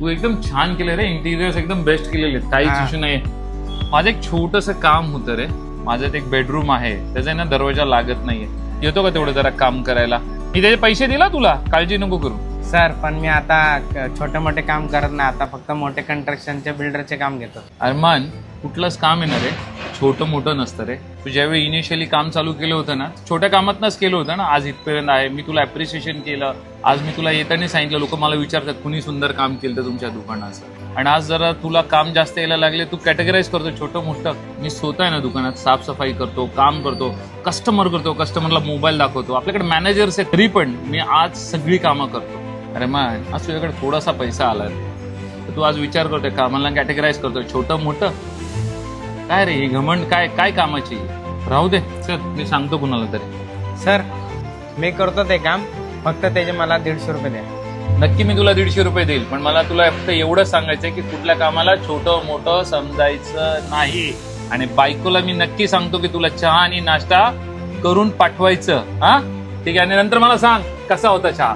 तू एकदम छान केलं रे इंटिरियर्स एकदम बेस्ट केलेले काहीच. इश्यू नाही माझं एक छोटस काम होतं रे. माझं एक बेडरूम आहे. त्याचा ना दरवाजा लागत नाहीये. येतो का तेवढं जरा काम करायला? मी त्याचे पैसे दिला तुला? काळजी नको करू. सर पण मी आता छोटे मोठे काम करत नाही. आता फक्त मोठे कंस्ट्रक्शनचे बिल्डरचे काम घेतो. अरमान कुठलंच काम येणार रे. छोटं मोठं नसतं रे. तू ज्यावेळी इनिशियली काम चालू केलं होतं ना छोट्या कामातनंच केलं होतं ना आज इथपर्यंत आहे. मी तुला ॲप्रिसिएशन केलं. आज मी तुला येताना सांगितलं लोक मला विचारतात कुणी सुंदर काम केलं तर तुमच्या दुकानाचं? आणि आज जरा तुला काम जास्त यायला लागले तू कॅटेगराईज करतो छोटं मोठं. मी स्वतः आहे ना दुकानात साफसफाई करतो काम करतो कस्टमर करतो कस्टमरला मोबाईल दाखवतो. आपल्याकडे मॅनेजर्स आहे तरी पण मी आज सगळी कामं करतो. अरे मग आज तुझ्याकडे थोडासा पैसा आला तू आज विचार करतोय कामाला कॅटेगराईज करतोय छोटं मोठं. काय रे ही घमंड काय काय कामाची? राहू दे चल मी सांगतो कुणाला तरी. सर मी करतो ते काम फक्त त्याचे मला दीडशे रुपये द्या. नक्की मी तुला दीडशे रुपये देईल पण मला तुला फक्त एवढं सांगायचंय की कुठल्या कामाला छोटं मोठं समजायचं नाही. आणि बायकोला मी नक्की सांगतो की तुला चहा आणि नाश्ता करून पाठवायचं हा? ठीक आहे आणि नंतर मला सांग कसा होता चहा?